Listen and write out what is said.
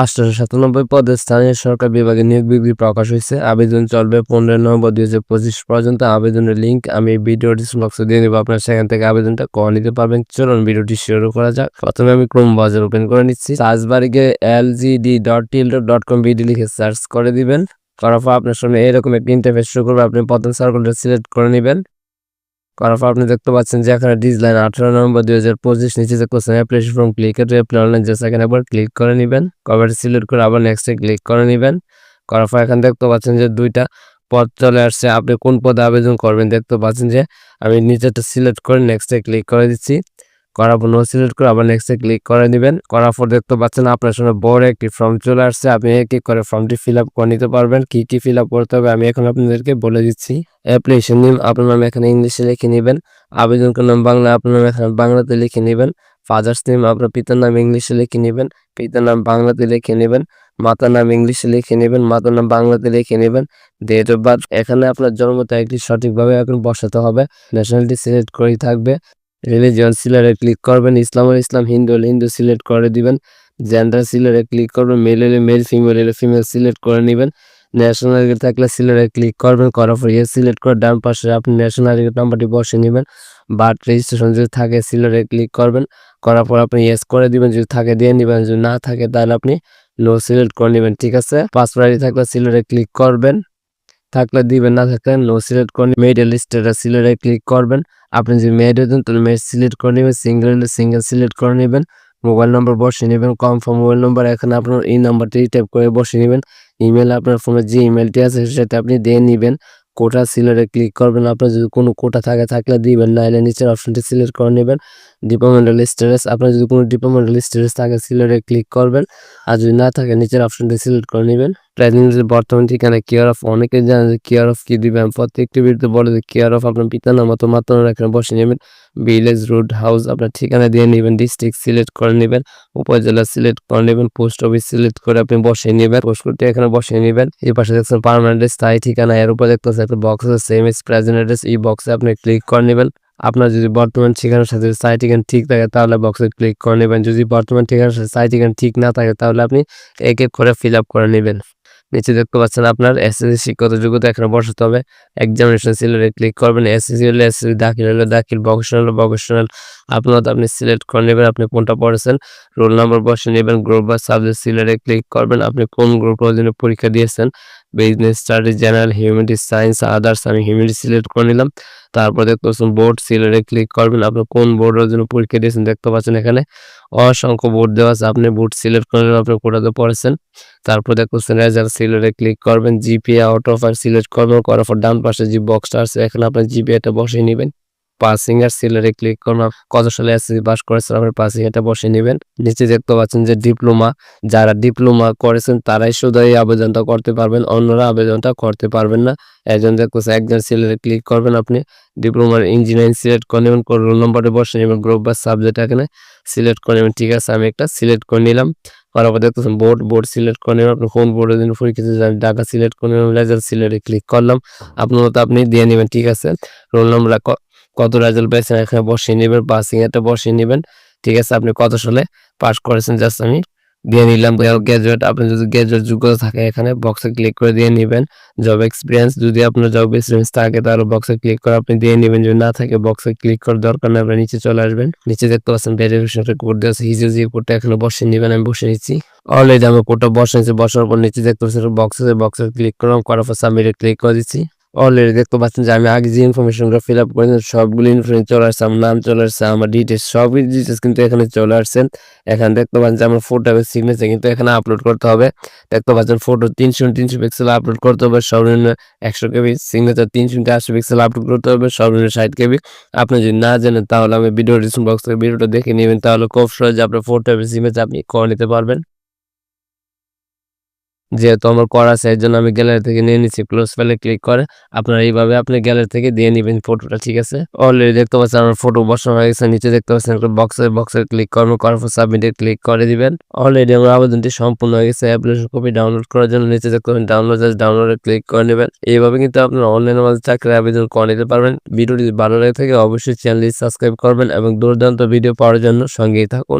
আটশোশো সাতানব্বই পদে স্থানীয় সরকার বিভাগে নিয়োগ বিজ্ঞপ্তি প্রকাশ হয়েছে। আবেদন চলবে পনেরোই নভেম্বর দুই হাজার পঁচিশ পর্যন্ত। আবেদনের লিঙ্ক আমি ভিডিও ডিসক্রিপশন দিয়ে দেবো। আপনার সেখান থেকে আবেদনটা করে নিতে পারবেন। চলুন ভিডিওটি শুরু করা যাক। প্রথমে আমি ক্রোম বাজার ওপেন করে নিচ্ছি। সার্চ বারে এল জি ডি ডট টিল ডট কম ভিডিও লিখে সার্চ করে দিবেন। করার পর আপনার সামনে এরকম একটা ইন্টারফেস শুরু করবে। আপনি প্রথম সার্কেলটা সিলেক্ট করে নেবেন। করার আপনি দেখতে পাচ্ছেন যে এখানে ডিজলাইন আঠারো নভেম্বর দুই হাজার পঁচিশ, নিচে যে question application form click apply online just এখানে একবার ক্লিক করে নেবেন কভার সিলেক্ট করে আবার নেক্সটে ক্লিক করে নেবেন। করার পর এখানে দেখতে পাচ্ছেন যে দুইটা পদ চলে আসছে, আপনি কোন পদে আবেদন করবেন দেখতে পাচ্ছেন যে আমি নিচেটা সিলেক্ট করে নেক্সটে ক্লিক করে দিচ্ছি। করার পর নো সিলেক্ট করে আবার নেক্সটে ক্লিক করে দিবেন। করার পর দেখতে পাচ্ছেন আপনার সামনে বড় একটি ফর্ম চলে আসছে। আপনি এক করে ফর্মটি ফিল আপ করে নিতে পারবেন। কি কি ফিল আপ করতে হবে আমি এখন আপনাদেরকে বলে দিচ্ছি। অ্যাপ্লিকেশন নেম আপনার নাম এখানে ইংলিশে লিখে নেবেন। আবেদন নাম বাংলা, আপনার নাম এখানে বাংলাতে লিখে নেবেন। ফাদার্স নেম আপনার পিতার নাম ইংলিশে লিখে নেবেন। পিতার নাম বাংলাতে লিখে নেবেন। মাতার নাম ইংলিশে লিখে নেবেন। মাতার নাম বাংলাতে লিখে নেবেন। ডেট অফ বার্থ এখানে আপনার জন্ম তারিখটি সঠিকভাবে এখন বসাতে হবে। ন্যাশনালিটি সিলেক্ট করেই থাকবে। রিলিজিয়ন সিলেক্টে ক্লিক করবেন, ইসলাম হলে ইসলাম হিন্দু হলে হিন্দু সিলেক্ট করে দিবেন জেন্ডার সিলেক্টে ক্লিক করবেন মেল হলে মেল ফিমেল হলে ফিমেল সিলেক্ট করে নেবেন ন্যাশনালিটি থাকলে সিলেক্টে ক্লিক করবেন, করার পর ইয়ে সিলেক্ট করে ডান পাশে আপনি ন্যাশনালিটি নাম্বারটি বসে নেবেন বার্থ রেজিস্ট্রেশন যদি থাকে সিলেক্টে ক্লিক করবেন, করার পর আপনি ইয়েস করে দিবেন, যদি থাকে দিয়ে নেবেন, যদি না থাকে তাহলে আপনি নো সিলেক্ট করে নেবেন, ঠিক আছে? আইডি থাকলে সিলেক্টে ক্লিক করবেন। থাকলে দিবেন, না থাকলে নো সিলেক্ট করে মেয়েদের লিস্টেটা সিলেক্টে ক্লিক করবেন। আপনি যদি মেয়েড হতেন তাহলে মেয়েড সিলেক্ট করে নেবেন সিঙ্গেল হলে সিঙ্গেল সিলেক্ট করে নেবেন। মোবাইল নম্বর বসিয়ে নেবেন কনফার্ম মোবাইল নম্বর এখানে আপনার এই নাম্বারটি টাইপ করে বসিয়ে নেবেন। ইমেল আপনার ফোনে যে ইমেলটি আছে, সেটা আপনি দিয়ে নেবেন। কোটা সিলেক্টে ক্লিক করবেন, আপনার যদি কোনো কোটা থাকে, থাকলে দিবেন না এলে নিচের অপশনটি সিলেক্ট করে নেবেন। ডিপার্টমেন্টাল স্ট্যাটাস আপনার যদি কোনো ডিপার্টমেন্টাল স্ট্যাটাস থাকে সিলেক্টে ক্লিক করবেন। আর যদি না থাকে, নিচের অপশনটি সিলেক্ট করে নেবেন। প্রেজেন্ট বর্তমান ঠিকানা কেয়ার অফ অনেকে জানেন যে কেয়ার অফ কি দিবেন প্রত্যেকটি ভিডিওতে বলে যে কেয়ার অফ আপনার পিতার নাম অত মাত্র এখানে বসে নেবেন। ভিলেজ রোড হাউস আপনার ঠিকানা দিয়ে নেবেন ডিস্ট্রিক্ট সিলেক্ট করে নেবেন, উপজেলা সিলেক্ট করে নেবেন পোস্ট অফিস সিলেক্ট করে আপনি বসে নেবেন পোস্ট করতে এখানে বসে নেবেন। এই পাশে দেখছেন পার্মানেন্ট স্থায়ী ঠিকানা, এর উপর দেখতেছেন একটা বক্স আছে সেম এস প্রেজেন্ট অ্যাড্রেস এই বক্সে আপনি ক্লিক করে নেবেন। আপনার যদি বর্তমান ঠিকানার সাথে সাইট ঠিকানা ঠিক থাকে, তাহলে বক্সে ক্লিক করে নেবেন। যদি বর্তমান ঠিকানার সাথে সাইট ঠিকানা ঠিক না থাকে, তাহলে আপনি এক এক করে ফিল আপ করে নেবেন। নিচে দেখতে পাচ্ছেন আপনার এসএসসি শিক্ষত যোগ্যতা এখানে বসাতে হবে। এক্সামিনেশন সিলেক্টে ক্লিক করবেন। এসএসসি হলে এসএসসি দাখিল হলে দাখিল ভকেশনাল হলে ভকেশনাল আপনার আপনি সিলেক্ট করে নেবেন, আপনি কোনটা পড়েছেন রোল নাম্বার বসে নেবেন গ্রুপ বা সাবজেক্ট সিলেক্টে ক্লিক করবেন। আপনি কোন গ্রুপ জন্য পরীক্ষা দিয়েছেন? Business studies general humanities science others আমি হিউম্যানিটি সিলেক্ট করে নিলাম। তারপর দেখতে পাচ্ছেন বোর্ড সিলেটে ক্লিক করবেন। আপনি কোন বোর্ডের জন্য পরীক্ষা দিয়েছেন দেখতে পাচ্ছেন এখানে। অসংখ্য বোর্ড দেওয়া আছে। আপনি বোর্ড সিলেক্ট করে আপনি কোটাতে পড়েছেন। তারপর দেখতে পাচ্ছেন রেজাল্ট সিলেটে ক্লিক করবেন। জিপিএ আউট অফ আর সিলেক্ট করবেন। করার পর ডান পাশে যে বক্সটা আছে, এখানে আপনি জিপিএটা বসিয়ে নেবেন। পাসিং আর সিলারে ক্লিক করুন। কত সালে এসএসসি পাস করেছেন আপনি পাসিং এটা বসে নেবেন। নিচে দেখতে পাচ্ছেন যে ডিপ্লোমা যারা ডিপ্লোমা করেছেন, তারাই শুধু এই আবেদনটা করতে পারবেন, অন্যরা আবেদনটা করতে পারবেন না। একজন দেখতেছে, একজন সিলারে ক্লিক করবেন আপনি। ডিপ্লোমার ইঞ্জিনিয়ারিং সিলেক্ট করে নেবেন রোল নম্বরে বসে নেবেন গ্রুপ বা সাবজেক্ট এখানে সিলেক্ট করে নেবেন। ঠিক আছে, আমি একটা সিলেক্ট করে নিলাম। করার পর দেখতেছেন বোর্ড বোর্ড সিলেক্ট করে নেবেন, আপনি কোন বোর্ডের জন্য পরীক্ষা দিতে সিলেক্ট করে নেবেন রেজাল্ট সিলেক্টে ক্লিক করলাম। আপনার মতো আপনি দিয়ে নেবেন, ঠিক আছে। রোল নম্বর কত রেজাল্ট পেয়েছেন এখানে বসিয়ে নেবেন পাসিং এটা বসিয়ে নেবেন। ঠিক আছে, আপনি কত সালে পাস করেছেন জাস্ট আমি দিয়ে নিলাম। গ্রাজুয়েট আপনি যদি গ্রাজুয়েট যোগ্যতা থাকে এখানে বক্সে ক্লিক করে দিয়ে নেবেন। জব এক্সপিরিয়েন্স যদি আপনার জব এক্সপিরিয়েন্স থাকে, তাহলে বক্সে ক্লিক করে আপনি দিয়ে নেবেন। যদি না থাকে বক্সে ক্লিক করে দরকার নেই, আপনি নিচে চলে আসবেন। নিচে দেখতে পাচ্ছেন ভেরিফিকেশন কোড দেওয়া আছে হিজে যে কোডটা এখানে বসে নেবেন, আমি বসে নিচ্ছি। অলরেডি আমি কোডটা বসে নিচ্ছি বসার পর নিচে দেখতে পাচ্ছেন বক্সে বক্সে ক্লিক করলাম করার পর সাবমিটে ক্লিক করে দিচ্ছি। অলরেডি দেখতে পাচ্ছেন যে আমি আগে যে ইনফরমেশনগুলো ফিল আপ করেছি সবগুলো ইনফরমেশন চলে আসছে, আমার নাম চলে আসছে, আমার ডিটেলস সব ডিটেলস কিন্তু এখানে চলে আসছেন এখানে দেখতে পাচ্ছেন যে আমার ফটো এবং সিগনেচার কিন্তু এখানে আপলোড করতে হবে। দেখতে পাচ্ছেন ফটো তিনশো তিনশো পিক্সেল আপলোড করতে হবে, সর্বনিম্ন একশো কেবি সিগনেচার তিনশো আটশো পিক্সেল আপলোড করতে হবে, সর্বনিম্ন ষাট কেবি। আপনি যদি না জানেন তাহলে আমি ভিডিও ডিসক্রিপশন বক্স থেকে ভিডিওটা দেখে নেবেন, তাহলে খুব সহজে আপনার ফটো এবং সিগনেচার আপনি করে নিতে পারবেন। যেহেতু আমার করা আছে, এর জন্য আমি গ্যালারি থেকে নিয়ে নিচ্ছি ক্লোজ ফাইলে ক্লিক করে আপনারা এইভাবে আপনি গ্যালারি থেকে দিয়ে নেবেন ফটোটা ঠিক আছে? অলরেডি দেখতে পাচ্ছেন আমার ফটো বসানো হয়ে গেছে। নিচে দেখতে পাচ্ছেন একটা বক্সে বক্সে ক্লিক করবেন করার পর সাবমিটে ক্লিক করে দিবেন। অলরেডি আমার আবেদনটি সম্পূর্ণ হয়ে গেছে। অ্যাপ্লিকেশন কপি ডাউনলোড করার জন্য নিচে দেখতে পাবেন ডাউনলোড জাস্ট ডাউনলোডে ক্লিক করে নেবেন। এইভাবে কিন্তু আপনারা অনলাইনের মাঝে চাকরি আবেদন করে নিতে পারবেন। ভিডিওটি ভালো লাগে থাকে অবশ্যই চ্যানেলটি সাবস্ক্রাইব করবেন এবং দুর্দান্ত ভিডিও পাওয়ার জন্য সঙ্গেই থাকুন।